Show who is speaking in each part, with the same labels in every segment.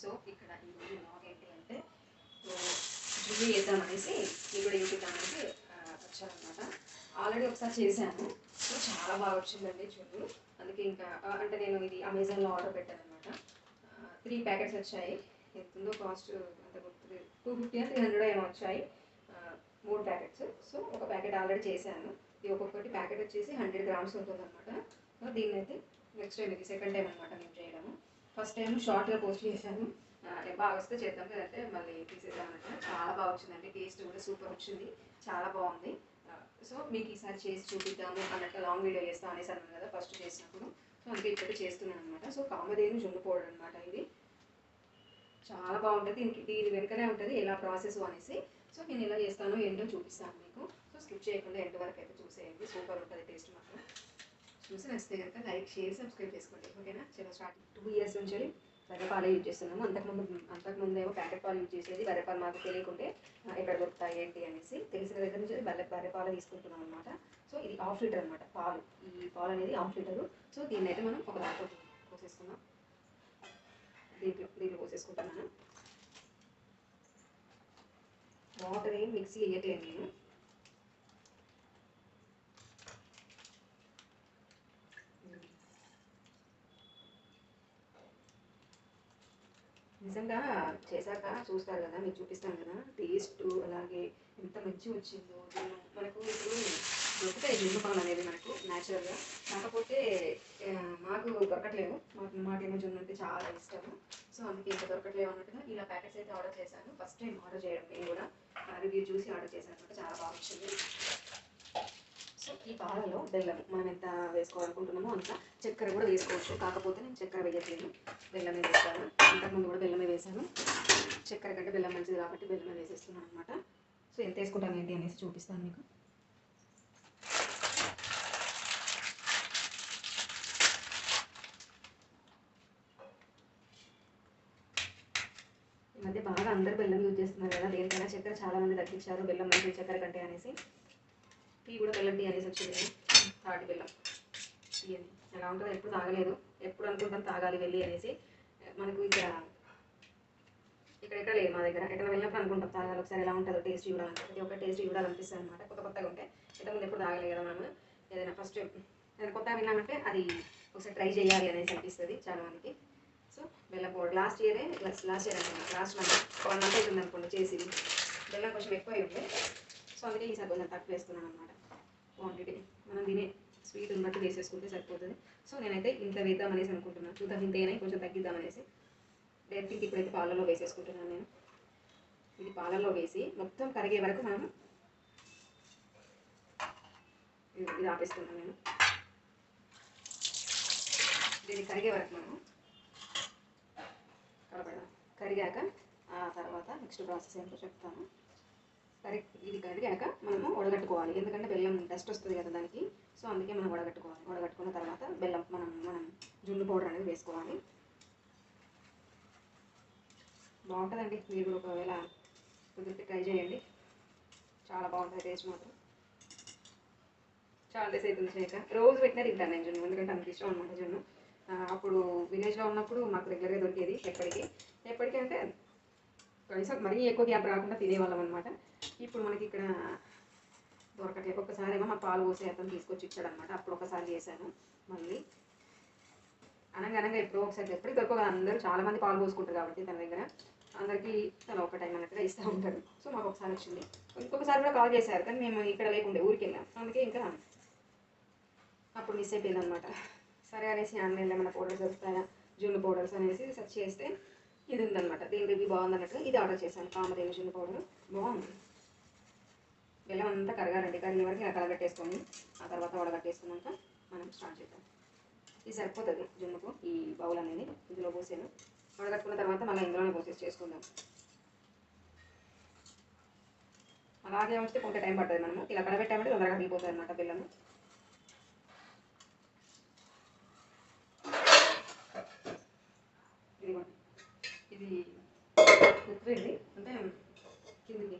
Speaker 1: So ఇక్కడ ఈ blog ఏంటి అంటే జుమ్మి చేద్దాం అనేసి ఇది కూడా యూట్యూబ్ అనేసి వచ్చారనమాట ఆల్రెడీ ఒకసారి చేశాను. సో చాలా బాగా వచ్చిందండి జుమ్మి అందుకే ఇంకా అంటే నేను ఇది అమెజాన్లో ఆర్డర్ పెట్టాను అనమాట త్రీ ప్యాకెట్స్ వచ్చాయి. ఎంతుందో కాస్ట్ అంత గుర్తు టూ ఫిఫ్టీ త్రీ హండ్రెడ్ ఏమో వచ్చాయి. మూడు ప్యాకెట్స్ సో ఒక ప్యాకెట్ ఆల్రెడీ చేశాను. ఇది ఒక్కొక్కటి ప్యాకెట్ వచ్చేసి హండ్రెడ్ గ్రామ్స్ ఉంటుంది అనమాట సో దీన్ని అయితే నెక్స్ట్ టైం ఇది సెకండ్ టైం అనమాట నేను చేయడము. ఫస్ట్ టైం షార్ట్గా పోస్ట్ చేశాను. అంటే బాగా వస్తే చేద్దాం కదంటే మళ్ళీ తీసేద్దాం అన్నట్టు చాలా బాగా వచ్చిందండి. టేస్ట్ కూడా సూపర్ వచ్చింది. చాలా బాగుంది. సో మీకు ఈసారి చేసి చూపిద్దాము. అన్నట్టు లాంగ్ వీడియో చేస్తాం అనేసి అన్నాను కదా ఫస్ట్ చేసినప్పుడు. సో అందుకే ఇప్పుడు చేస్తున్నాను అనమాట సో కామధేను జున్ను పౌడర్ అనమాట ఇది. చాలా బాగుంటుంది. దీనికి దీని వెనుకనే ఉంటుంది ఎలా ప్రాసెస్ అనేసి. సో నేను ఎలా చేస్తానో ఏంటో చూపిస్తాను మీకు. సో స్కిప్ చేయకుండా ఎండ్ వరకు అయితే చూసేయండి. సూపర్ ఉంటుంది టేస్ట్ మాత్రం. చూసి నచ్చితే కనుక లైక్ షేర్ సబ్స్క్రైబ్ చేసుకోండి. ఓకేనా? చలో స్టార్టింగ్ టూ ఇయర్స్ నుంచి బర్రె యూజ్ చేస్తున్నాము. అంతకుముందు అంతకుముందు ఏమో ప్యాకెట్ పాలు యూజ్ చేసేది బర్రె పాలు మాకు తెలియకుంటే ఎక్కడ దొరుకుతాయి ఏంటి అనేసి తెలిసిన దగ్గర నుంచి బర్రె బర్రె పాలు తీసుకుంటున్నాం అనమాట సో ఇది హాఫ్ లీటర్ అనమాట పాలు. ఈ పాలు అనేది హాఫ్ లీటరు. సో దీన్ని అయితే మనం ఒక దాంట్లో పోసేసుకున్నాం దీంట్లో దీంట్లో పోసేసుకుంటున్నాను. వాటర్ ఏం మిక్సీ వేయట్లేదు నేను. నిజంగా చేశాక చూస్తారు కదా మీకు చూపిస్తాను కదా టేస్ట్ అలాగే ఎంత మంచి వచ్చిందో. మనకు ఇప్పుడు దొరుకుతాయి జున్ను పాలు అనేది మనకు న్యాచురల్గా కాకపోతే మాకు దొరకట్లేవు. మాకు మాకేమో జున్ను అంటే చాలా ఇష్టము. సో అందుకే ఇంకా దొరకట్లేవు అన్నట్టుగా ఇలా ప్యాకెట్స్ అయితే ఆర్డర్ చేశాను. ఫస్ట్ టైం ఆర్డర్ చేయడం నేను కూడా. రివ్యూ చూసి ఆర్డర్ చేశాను. అనమాట చాలా బాగా వచ్చింది. ఈ పాలలో బెల్లం మనం ఎంత వేసుకోవాలనుకుంటున్నామో అంత చక్కెర కూడా వేసుకోవచ్చు. కాకపోతే నేను చక్కెర వేయట్లేదు. బెల్లమే వేస్తాను. అంతకుముందు కూడా బెల్లమే వేసాను చక్కెర కంటే బెల్లం మంచిది కాబట్టి బెల్లమే వేసేస్తున్నాను అనమాట సో ఎంత వేసుకుంటాను ఏంటి అనేసి చూపిస్తాను మీకు. ఈ మధ్య బాగా అందరు బెల్లం యూజ్ చేస్తున్నారు కదా. దేనికైనా చక్కెర చాలా మంది తగ్గించారు. బెల్లం మంచి చక్కెర కంటే అనేసి. టీ కూడా బెల్లం టీ అనేసి వచ్చింది తాటి బెల్లం. టీ అని. ఎలా ఉంటుందో ఎప్పుడు తాగలేదు. ఎప్పుడు అనుకుంటాం తాగాలి వెళ్ళి అనేసి. మనకు ఇక్కడ ఇక్కడ ఎక్కడ లేదు మా దగ్గర. ఎక్కడ వెళ్ళినప్పుడు అనుకుంటాం తాగాలి. ఒకసారి ఎలా ఉంటుందో టేస్ట్ చూడాలంటే. ప్రతి ఒక్క టేస్ట్ చూడాలనిపిస్తుంది అనమాట కొత్త కొత్తగా ఉంటే. ఇంతకుముందు ఎప్పుడు తాగలేదు కదా మనం ఏదైనా ఫస్ట్ ఏదైనా కొత్తగా విన్నామంటే అది ఒకసారి ట్రై చేయాలి అనేసి అనిపిస్తుంది చాలా మందికి. సో బెల్లం పౌడర్. లాస్ట్ ఇయరే లాస్ట్ ఇయర్ అనుకున్నాను లాస్ట్ మంత్. వన్ మంత్ అవుతుంది అనుకోండి చేసి బెల్లం కొంచెం ఎక్కువ ఉండే సో అందుకే ఈసారి కొంచెం తక్కువ వేస్తున్నాను అనమాట క్వాంటిటీ మనం తినే స్వీట్ని బట్టి వేసేసుకుంటే సరిపోతుంది. సో నేనైతే ఇంత వేద్దాం అనేసి అనుకుంటున్నాను చూద్దాం ఇంత అయినా కొంచెం తగ్గిద్దాం అనేసి. డైరెక్ట్గా ఇప్పుడైతే పాలలో వేసేసుకుంటున్నాను నేను. ఇది పాలలో వేసి మొత్తం కరిగే వరకు మనం ఇది ఇది ఆపేస్తున్నాను నేను. దీన్ని కరిగే వరకు మనం కలపడం కరిగాక ఆ తర్వాత నెక్స్ట్ ప్రాసెస్ ఏంటో చెప్తాను. కరెక్ట్ ఇది కడిగాక మనము వడగట్టుకోవాలి. ఎందుకంటే బెల్లం డస్ట్ వస్తుంది కదా దానికి. సో అందుకే మనం వడగట్టుకోవాలి. వడగట్టుకున్న తర్వాత బెల్లం మనం మనం జున్ను పౌడర్ అనేది వేసుకోవాలి. బాగుంటుందండి. మీరు కూడా ఒకవేళ కుదిరితే ట్రై చేయండి. చాలా బాగుంటుంది టేస్ట్ మాత్రం. చాలా డేస్ అవుతుంది చేయక రోజు పెట్టినా తింటాను నేను జున్ను. ఎందుకంటే అంత ఇష్టం అనమాట జున్ను. అప్పుడు విలేజ్లో ఉన్నప్పుడు మాకు రెగ్యులర్గా దొరికేది ఎప్పటికీ. ఎప్పటికీ అంటే కనీసం మరీ ఎక్కువ గ్యాప్ రాకుండా తినేవాళ్ళం అనమాట ఇప్పుడు మనకి ఇక్కడ దొరకట్లేదు ఒకసారి ఏమో మా పాలు పోసే అతను తీసుకొచ్చి ఇచ్చాడనమాట అప్పుడు ఒకసారి చేశాను. మళ్ళీ అనగా అనగా ఎప్పుడో ఒకసారి ఎప్పటికి దొరకదు అందరూ చాలా మంది పాలు పోసుకుంటారు కాబట్టి తన దగ్గర. అందరికీ తను ఒక టైం అన్నట్టుగా ఇస్తూ ఉంటాడు సో మాకు ఒకసారి వచ్చింది. ఇంకొకసారి కూడా కాల్ చేశారు కానీ మేము ఇక్కడ లేకుండే ఊరికి వెళ్ళాం. అందుకే ఇంకా అప్పుడు మిస్ అయిపోయింది అనమాట సరే అనేసి ఆన్లైన్లో ఏమైనా పౌడర్స్ దొరుకుతాయా? జున్ను పౌడర్స్ అనేసి సెర్చ్ చేస్తే ఇది ఉందన్నమాట దీని రివ్యూ బాగుంది అన్నట్టు ఇది ఆర్డర్ చేశాను. కామధేను చిన్న పౌడర్. బాగుంది. బెల్లం అంతా కరగాలండి. కరిగే వరకు ఇలా కలగట్టేసుకొని ఆ తర్వాత వడగట్టేసుకున్నాక మనం స్టార్ట్ చేద్దాం. ఇది సరిపోతుంది జున్నుకు ఈ బౌల్ అనేది ఇందులో పోసాను. వడగట్టుకున్న తర్వాత మళ్ళీ ఇందులోనే పోసేసి చేసుకుందాం. అలాగే వస్తే కొంత టైం పడుతుంది మనము. ఇలా కడబెట్టామంటే తొందరగా వెళ్ళిపోతుంది అనమాట బెల్లము. ఇదిగోండి. ఇది లిక్విడ్ అంటే కిందికి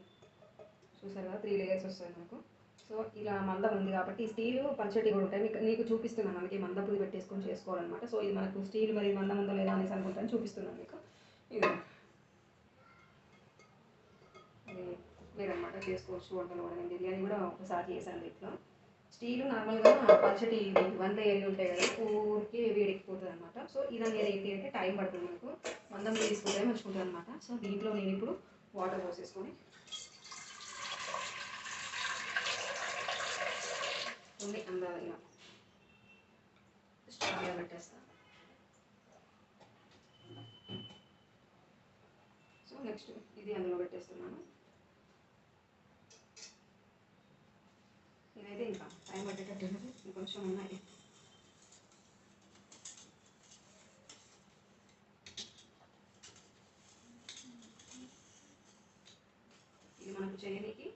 Speaker 1: చూసారు కదా త్రీ లేయర్స్ వస్తాయి మనకు. సో ఇలా మందం ఉంది కాబట్టి స్టీల్ పంచటి కూడా ఉంటాయి. మీకు నీకు చూపిస్తున్నాను. మనకి మందపుది పెట్టేసుకొని చేసుకోవాలన్నమాట. సో ఇది మనకు స్టీల్ మరి మందం ఉందో లేదా అనేసి అనుకుంటాను. చూపిస్తున్నాను మీకు. ఇది ఇది చేసుకోవచ్చు వంటలు కూడా నేను బిర్యానీ కూడా ఒకసారి చేశాను ఇట్లా స్టీల్ నార్మల్గా పచ్చడి వన్ లేయర్ ఉంటాయి కదా ఊరికి వేడెక్కిపోతుంది అనమాట సో ఇదని ఏంటి అంటే టైం పడుతుంది మనకు. మందం తీసుకుంటే మంచుకుంటుంది అనమాట సో దీంట్లో నేను ఇప్పుడు వాటర్ పోసేసుకొని ఉంది అందులో ఇలా స్టవ్ పెట్టేస్తాను సో నెక్స్ట్ ఇది అందులో పెట్టేస్తున్నాను ఇదైతే ఇంకా టైం కొంచెం ఉన్నాయి ఇది మనకు చేయడానికి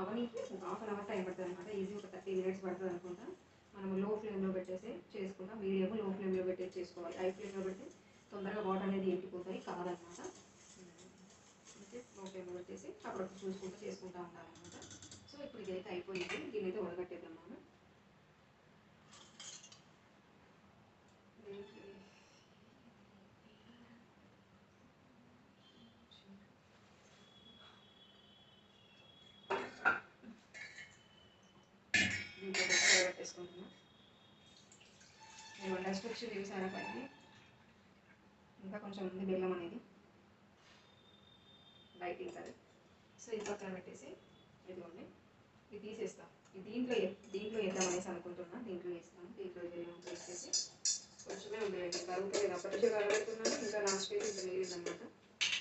Speaker 1: అవనీకి ఒక హాఫ్ అన్ అవర్ టైం పడుతుంది. అనమాట ఈజీ ఒక థర్టీ మినిట్స్ పడుతుంది. అనుకుంటా మనం లో ఫ్లేమ్లో పెట్టేసి చేసుకుంటాం. మీడియం లో ఫ్లేమ్లో పెట్టేసి చేసుకోవాలి హై ఫ్లేమ్లో పెడితే తొందరగా వాటర్ అనేది ఎండిపోతాయి. కాదనమాట లో ఫ్లేమ్లో పెట్టేసి అప్పుడప్పుడు చూసుకుంటూ చేసుకుంటూ ఉండాలన్నమాట సో ఇప్పుడు ఇదైతే అయిపోయింది దీని అయితే వడగట్టేద్దాం మనం దీనికి దీంట్లో ఫ్రై పెట్టేసుకుంటున్నాం నేను డస్ట్ వచ్చి చూసారా పైకి ఇంకా కొంచెం ఉంది బెల్లం అనేది. లైటింగ్ అది. సో ఇది పక్కన పెట్టేసి ఇదిగోండి. ఇది తీసేస్తాం. ఇది దీంట్లో దీంట్లో వేద్దామనేసి అనుకుంటున్నాను అనుకుంటున్నా. దీంట్లో వేస్తాను దీంట్లో బెల్లం వేసేసి కొంచెమే ఉంది కరుగుతుంది అప్పటికే కలబెడుతున్నాను ఇంకా లాస్ట్ అయితే ఇంకా అనమాట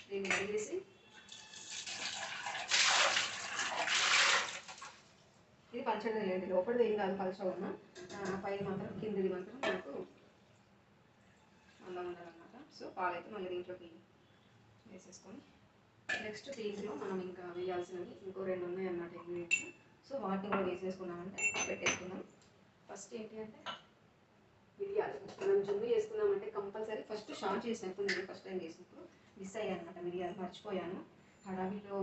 Speaker 1: దీన్ని కడిగేసి ఇది పలచగా లేదు లోపలిది ఏం కాదు పలచగా ఉన్నా పైన మాత్రం కిందది మాత్రం నాకు అందం ఉండాలన్నమాట సో పాలైతే మళ్ళీ దీంట్లోకి వేసేసుకొని నెక్స్ట్ దీంట్లో మనం ఇంకా వేయాల్సినవి ఇంకో రెండు ఉన్నాయి అన్నమాట ఇంగ్రీడియంట్స్. సో వాటిని కూడా వేసేసుకున్నామంటే పెట్టేసుకున్నాం ఫస్ట్ ఏంటి అంటే మిరియాలు. మనం జున్ను చేసుకున్నామంటే కంపల్సరీ ఫస్ట్ షార్ట్ చేసినప్పుడు నేను ఫస్ట్ టైం చేసినప్పుడు మిస్ అయ్యాను అనమాట మిరియాలు మర్చిపోయాను. హడావిలో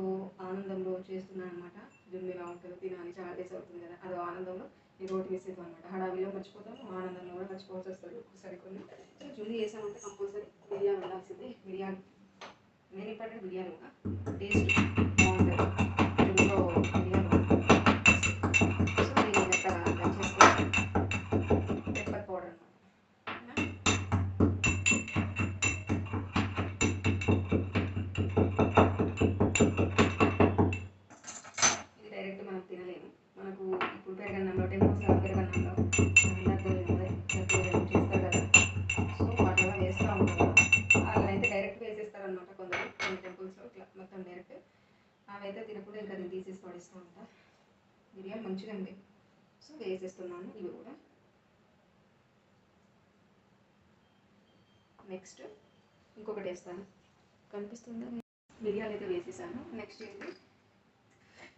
Speaker 1: ఆనందంలో చేస్తున్నాను అనమాట జున్ను ఎలా ఉంటుందో తినాలి చాలా డేస్ అవుతుంది కదా. అది ఆనందంలో ఈ రోడ్ వేసేది అనమాట హడావిలో మర్చిపోతాం ఆనందంలో కూడా మర్చిపోవాల్సి వస్తుంది ఒక్కసారి కొన్ని. సో జున్ను చేసామంటే కంపల్సరీ బిర్యానీ ఉండాల్సిందే. బిర్యానీ. నేను ఇప్పటికే బిర్యానీ కూడా టేస్ట్ కొన్ని టెంపుల్స్లో ఇట్లా మొత్తం డైరెక్ట్ అవైతే తినకుండా ఇంకా నేను తీసేసి పడిస్తూ ఉంటా. బిర్యానీ మంచిగా ఉంది. సో వేసేస్తున్నాను ఇవి కూడా. నెక్స్ట్ ఇంకొకటి వేస్తాను. కనిపిస్తుందా? మిరియాలు అయితే వేసేసాను. నెక్స్ట్ ఏంటి?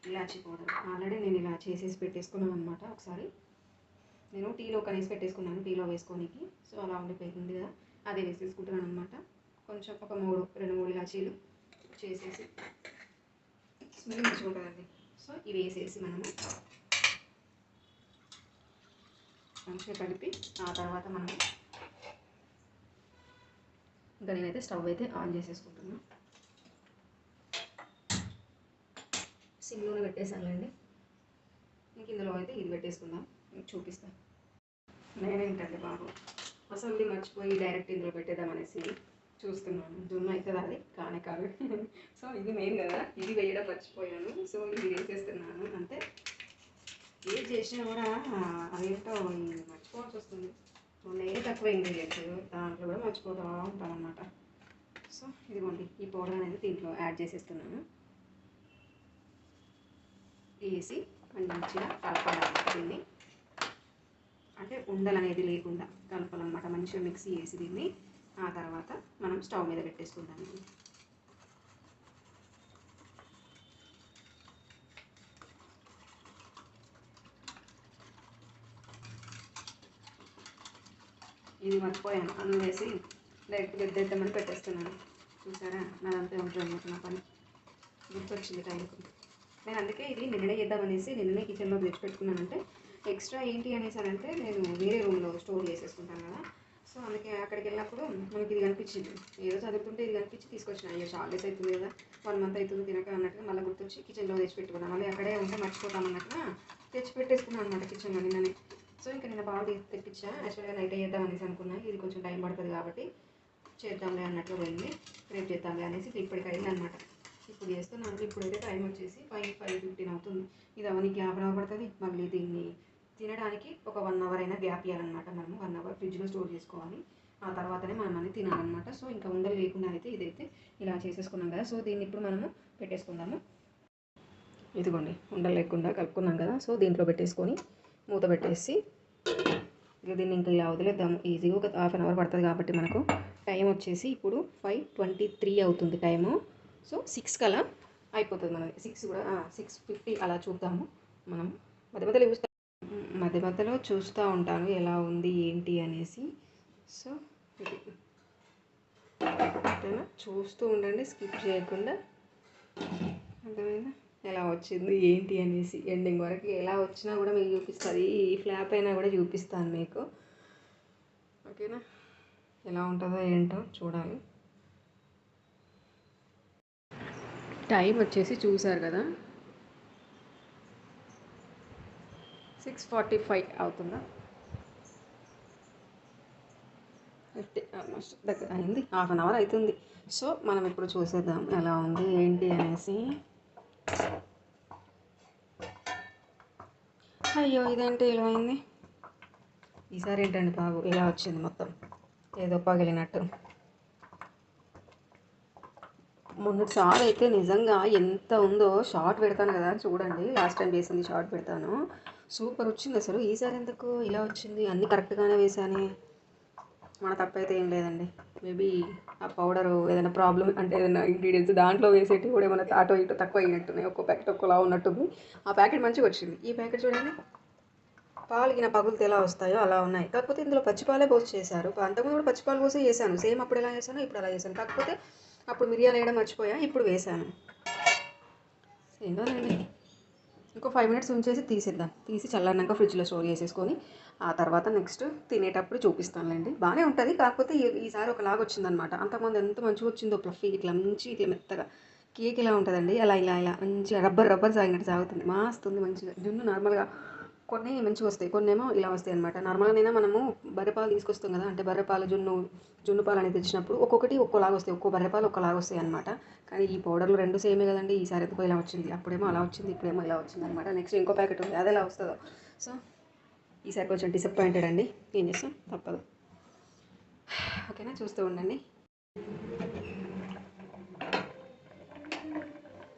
Speaker 1: ఇలాచీ పౌడర్ ఆల్రెడీ నేను ఇలా చేసేసి పెట్టేసుకున్నాను అనమాట ఒకసారి. నేను టీలో కనేసి పెట్టేసుకున్నాను టీలో వేసుకోనికి. సో అలా ఉండిపోయింది కదా. అదే వేసేసుకుంటున్నాను అనమాట కొంచెం ఒక మూడు రెండు మూడు ఇలాచీలు చేసేసి స్మెల్ మంచిగా ఉంటుందండి సో ఇవి వేసేసి మనము మంచిగా కలిపి ఆ తర్వాత మనం ఇంకా నేనైతే స్టవ్ అయితే ఆన్ చేసేసుకుంటున్నాను సిమ్లోనే పెట్టేసానులేండి ఇంక ఇందులో అయితే ఇది పెట్టేసుకుందాం. మీకు చూపిస్తాను నేనేంటండి బాబు అసలు మర్చిపోయి డైరెక్ట్ ఇందులో పెట్టేద్దాం అనేసి చూస్తున్నాను. దున్ను అవుతుంది అది? కానే కాదు. సో ఇది మెయిన్ కదా ఇది వేయడం మర్చిపోయాను. సో ఇది వేసేస్తున్నాను అంతే ఏది చేసినా కూడా అదేంటో మర్చిపోవాల్సి వస్తుంది. నేను తక్కువ ఇంగ్రీడియంట్స్ దాంట్లో కూడా మర్చిపోతూ ఉంటాం అనమాట సో ఇదిగోండి ఈ పౌడర్ అనేది దీంట్లో యాడ్ చేసేస్తున్నాను. వేసి మంచిగా కలపాలన్నమాట దీన్ని. అంటే ఉండలు అనేది లేకుండా కలపాలన్నమాట. మంచిగా మిక్సీ వేసి దీన్ని. ఆ తర్వాత మనం స్టవ్ మీద పెట్టేసుకుందాం. ఇది. మర్చిపోయాను. అన్నం వేసి డైరెక్ట్ గద్దెద్దామని పెట్టేస్తున్నాను. చూసారా? నాదంతా ఉంటుంది నా పని. గుర్తొచ్చింది టైంకి. నేను అందుకే ఇది నిన్ననే చేద్దామనేసి నిన్ననే కిచెన్లో తెచ్చి పెట్టుకున్నానంటే ఎక్స్ట్రా ఏంటి అనేసి అని అంటే నేను వేరే రూమ్లో స్టోర్ చేసేసుకుంటాను కదా. సో అందుకే అక్కడికి వెళ్ళినప్పుడు మనకి ఇది కనిపించింది. ఏదో చదువుతుంటే ఇది కనిపించి తీసుకొచ్చిన. అయ్యో చాలా డేస్ అవుతుంది కదా. వన్ మంత్ అవుతుంది తినక అన్నట్టుగా మళ్ళీ గుర్తొచ్చి కిచెన్లో తెచ్చి పెట్టుకున్నాను మళ్ళీ అక్కడే ఉంటే మర్చిపోతాం అన్నట్టుగా తెచ్చి పెట్టేసుకున్నాను అనమాట కిచెన్లో నిన్ననే. సో ఇంకా నిన్న బాగా తెప్పించా. యాక్చువల్గా నైట్ చేద్దాం అనేసి అనుకున్నా. ఇది కొంచెం టైం పడుతుంది కాబట్టి చేద్దాంలే అన్నట్టు పోయింది రేపు చేద్దాంలే అనేసి ఇప్పటికి అయింది అనమాట ఇప్పుడు చేస్తున్నాను. ఇప్పుడైతే టైం వచ్చేసి ఫైవ్ ఫైవ్ ఫిఫ్టీన్ అవుతుంది. ఇది అవనికి హాఫ్ అన్ అవర్ పడుతుంది మళ్ళీ దీన్ని తినడానికి ఒక వన్ అవర్ అయినా గ్యాప్ ఇవ్వాలన్నమాట మనము. వన్ అవర్ ఫ్రిడ్జ్లో స్టోర్ చేసుకోవాలి. ఆ తర్వాతనే మనం అనేది తినాలన్నమాట. సో ఇంకా ఉండలు లేకుండా అయితే ఇదైతే ఇలా చేసేసుకున్నాం కదా. సో దీన్ని ఇప్పుడు మనము పెట్టేసుకుందాము. ఇదిగోండి ఉండలు లేకుండా కలుపుకున్నాం కదా. సో దీంట్లో పెట్టేసుకొని మూత పెట్టేసి దీన్ని ఇంకా ఇలా వదిలేద్దాము. ఈజీగా ఒక హాఫ్ అన్ అవర్ పడుతుంది కాబట్టి మనకు టైం వచ్చేసి ఇప్పుడు ఫైవ్ ట్వంటీ త్రీ అవుతుంది టైము. సో సిక్స్ కలా అయిపోతుంది మనది. సిక్స్ కూడా సిక్స్ ఫిఫ్టీ అలా చూద్దాము. మనం మధ్య మధ్యలో మధ్య మధ్యలో చూస్తూ ఉంటాను ఎలా ఉంది ఏంటి అనేసి. సో ఇది. చూస్తూ ఉండండి స్కిప్ చేయకుండా. అర్థమైందా? ఎలా వచ్చింది ఏంటి అనేసి. ఎండింగ్ వరకు ఎలా వచ్చినా కూడా మీకు చూపిస్తుంది ఈ ఫ్లాప్ అయినా కూడా చూపిస్తాను మీకు. ఓకేనా? ఎలా ఉంటుందో ఏంటో చూడాలి. టైం వచ్చేసి చూసారు కదా. సిక్స్ ఫార్టీ ఫైవ్ అవుతుందా? ఫిఫ్టీ ఆల్మోస్ట్ దగ్గర. అయింది. హాఫ్ అన్ అవర్ అవుతుంది సో మనం ఇప్పుడు చూసేద్దాం ఎలా ఉంది ఏంటి అనేసి. అయ్యో ఇదేంటి ఇలా అయింది? ఈసారి ఏంటండి బాబు ఇలా వచ్చింది మొత్తం. ఏదో పగిలినట్టు. మొన్నటిసారి అయితే నిజంగా ఎంత ఉందో షార్ట్ పెడతాను కదా చూడండి. లాస్ట్ టైం చేసింది షార్ట్ పెడతాను. సూపర్ వచ్చింది అసలు. ఈసారి ఎందుకు ఇలా వచ్చింది? అన్నీ కరెక్ట్గానే వేసాను మన తప్పైతే ఏం లేదండి. మేబీ ఆ పౌడర్ ఏదైనా ప్రాబ్లం అంటే ఏదైనా ఇంగ్రీడియంట్స్ దాంట్లో వేసేటి కూడా ఏమైనా అటో ఇటో తక్కువ అయినట్టున్నాయి. ఒక్కో ప్యాకెట్ ఒక్కోలా ఉన్నట్టుంది. ఆ ప్యాకెట్ మంచిగా వచ్చింది. ఈ ప్యాకెట్ చూడండి. పాలు గిన పగులుతే ఎలా వస్తాయో అలా ఉన్నాయి. కాకపోతే ఇందులో పచ్చిపాలే పోసి చేశారు. అంతకుముందు కూడా పచ్చిపాలు పోసి చేశాను. సేమ్ అప్పుడు ఎలా చేశాను ఇప్పుడు అలా చేశాను. కాకపోతే అప్పుడు మిరియాలు వేయడం మర్చిపోయా. ఇప్పుడు వేసాను లేండి. ఇంకో ఫైవ్ మినిట్స్ ఉంచేసి తీసేద్దాం. తీసి చల్లారినాక ఫ్రిడ్జ్లో స్టోర్ చేసేసుకొని ఆ తర్వాత నెక్స్ట్ తినేటప్పుడు చూపిస్తానులేండి. బాగానే ఉంటుంది. కాకపోతే ఈసారి ఒకలాగా వచ్చిందనమాట. అంతకుముందు ఎంత మంచిగా వచ్చిందో ప్లఫీ ఇట్లా మంచి ఇట్లా మెత్తగా. కేక్ ఇలా ఉంటుందండి? అలా ఇలా ఇలా. మంచిగా రబ్బర్ రబ్బర్ సాగినట్టు సాగుతుంది మాస్తుంది మంచిగా. జున్ను నార్మల్గా కొన్ని మంచిగా వస్తాయి కొన్ని ఏమో ఇలా వస్తాయి అనమాట నార్మల్గానైనా మనము బర్రెపాలు తీసుకొస్తాం కదా అంటే బర్రెపాలు జున్ను జున్ను పాలు అనేది తెచ్చినప్పుడు ఒక్కొక్కటి ఒక్కోలాగా వస్తాయి ఒక్కో బర్రెపాలు ఒక్కలాగా వస్తాయి అనమాట కానీ ఈ పౌడర్లు రెండు సేమే కదండి ఈసారి ఎందుకో ఇలా వచ్చింది అప్పుడేమో అలా వచ్చింది ఇప్పుడేమో ఇలా వచ్చింది అనమాట నెక్స్ట్ ఇంకో ప్యాకెట్ ఉంది అది ఎలా వస్తుందో. సో ఈసారి కొంచెం డిసప్పాయింటెడ్ అండి. ఏం చేస్తాం? తప్పదు. ఓకేనా చూస్తూ ఉండండి.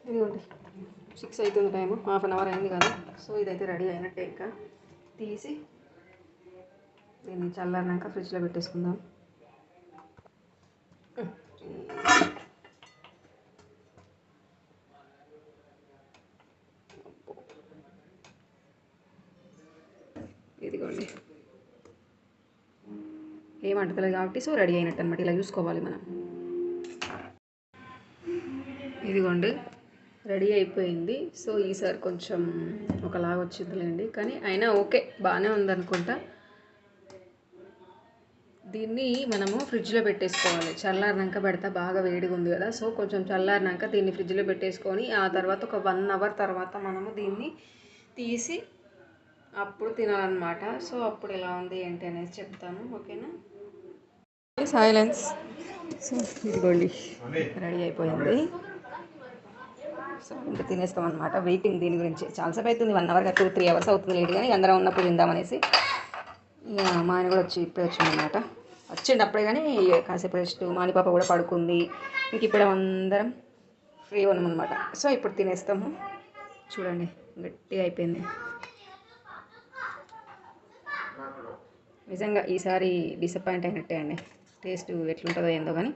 Speaker 1: ఇదిగోండి. సిక్స్ అవుతుంది టైము హాఫ్ అన్ అవర్ అయింది కదా. సో ఇదైతే రెడీ అయినట్టే ఇంకా. తీసి దీన్ని చల్లారినాక ఫ్రిడ్జ్లో పెట్టేసుకుందాం. Hmm. ఇదిగోండి. ఏం అంటలేదు కాబట్టి సో రెడీ అయినట్టు అనమాట ఇలా చూసుకోవాలి మనం. ఇదిగోండి. రెడీ అయిపోయింది. సో ఈసారి కొంచెం ఒకలాగా వచ్చిందిలేండి. కానీ అయినా ఓకే బాగానే ఉందనుకుంటా. దీన్ని మనము ఫ్రిడ్జ్లో పెట్టేసుకోవాలి. చల్లారినాక పెడతా బాగా వేడిగా ఉంది కదా. సో కొంచెం చల్లారినాక దీన్ని ఫ్రిడ్జ్లో పెట్టేసుకొని ఆ తర్వాత ఒక వన్ అవర్ తర్వాత మనము దీన్ని తీసి అప్పుడు తినాలన్నమాట. సో అప్పుడు ఎలా ఉంది ఏంటి అనేది చెప్తాను. ఓకేనా? సైలెన్స్ సో ఇదిగోండి. రెడీ అయిపోయింది. సో ఇంకా తినేస్తాం అనమాట వెయిటింగ్ దీని గురించి. చాలాసేపు అవుతుంది. One hour two three hours అవుతుంది లేట్ కానీ అందరం ఉన్నప్పుడు తిందామనేసి ఇక మా ఆయన కూడా వచ్చి ఇప్పుడే వచ్చిందనమాట వచ్చిండు అప్పుడే కానీ కాసేపు రెస్ట్ మాని పాప కూడా పడుకుంది. ఇంక ఇప్పుడు అందరం ఫ్రీ ఉన్నాం అనమాట సో ఇప్పుడు తినేస్తాము. చూడండి గట్టిగా అయిపోయింది. నిజంగా ఈసారి డిసప్పాయింట్ అయినట్టే అండి. టేస్ట్ ఎట్లుంటుందో ఏందో కానీ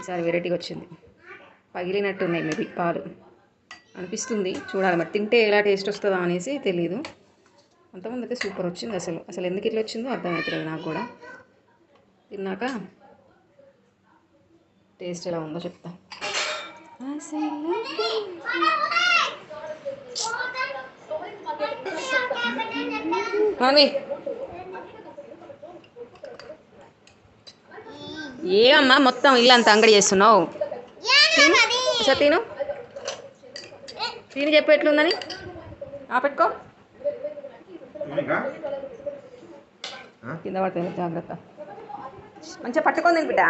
Speaker 1: ఈసారి వెరైటీగా వచ్చింది. పగిలినట్టున్నాయి మేబీ పాలు. అనిపిస్తుంది. చూడాలి మరి తింటే ఎలా టేస్ట్ వస్తుందో అనేసి తెలియదు అంతకుముందు అయితే సూపర్ వచ్చింది అసలు. అసలు ఎందుకు ఇట్లా వచ్చిందో అర్థమవుతలేదు నాకు కూడా. తిన్నాక టేస్ట్ ఎలా ఉందో చెప్తా. మమ్మీ ఏమమ్మా మొత్తం ఇల్లు అంత అంగడి చేస్తున్నావు? ఒకసారి తిని చెప్పు ఎట్లుందని? ఆ పెట్టుకో.
Speaker 2: ఇంకా
Speaker 1: కింద పడుతుంది జాగ్రత్త. మంచిగా పట్టుకొని తిని బిడ్డ.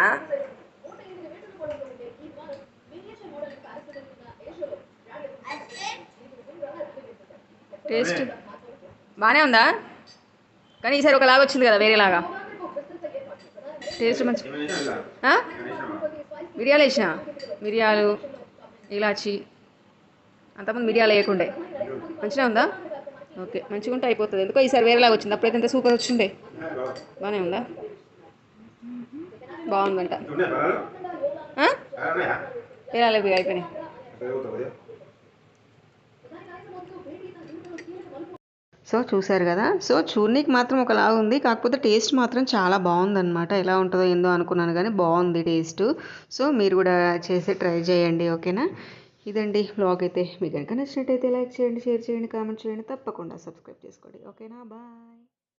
Speaker 1: టేస్ట్ బాగానే ఉందా? కానీ ఈసారి ఒకలాగా వచ్చింది కదా వేరేలాగా. టేస్ట్ మంచి? మిరియాలు వేసిన? మిరియాలు ఇలాచి. అంతకుముందు మిరియాలు వేయకుండే మంచిగా ఉందా? ఓకే మంచిగా ఉంటే అయిపోతుంది. ఎందుకో ఈసారి వేరేలాగా వచ్చింది. అప్పుడైతే ఎంత సూపర్ వచ్చిండే. బాగానే ఉందా? బాగుందంట.
Speaker 2: ఇంకా
Speaker 1: వేరే అయిపోయినాయి. సో చూసారు కదా? సో చూడనీకి మాత్రం ఒకలా ఉంది. కాకపోతే టేస్ట్ మాత్రం చాలా బాగుందన్నమాట. ఎలా ఉంటుందో ఏందో అనుకున్నాను కానీ బాగుంది టేస్ట్. సో మీరు కూడా చేసి ట్రై చేయండి ఓకేనా? ఇదండి బ్లాగ్ అయితే. మీకు కనుక నచ్చినట్టయితే లైక్ చేయండి షేర్ చేయండి కామెంట్ చేయండి. తప్పకుండా సబ్స్క్రైబ్ చేసుకోండి. ఓకేనా? బాయ్.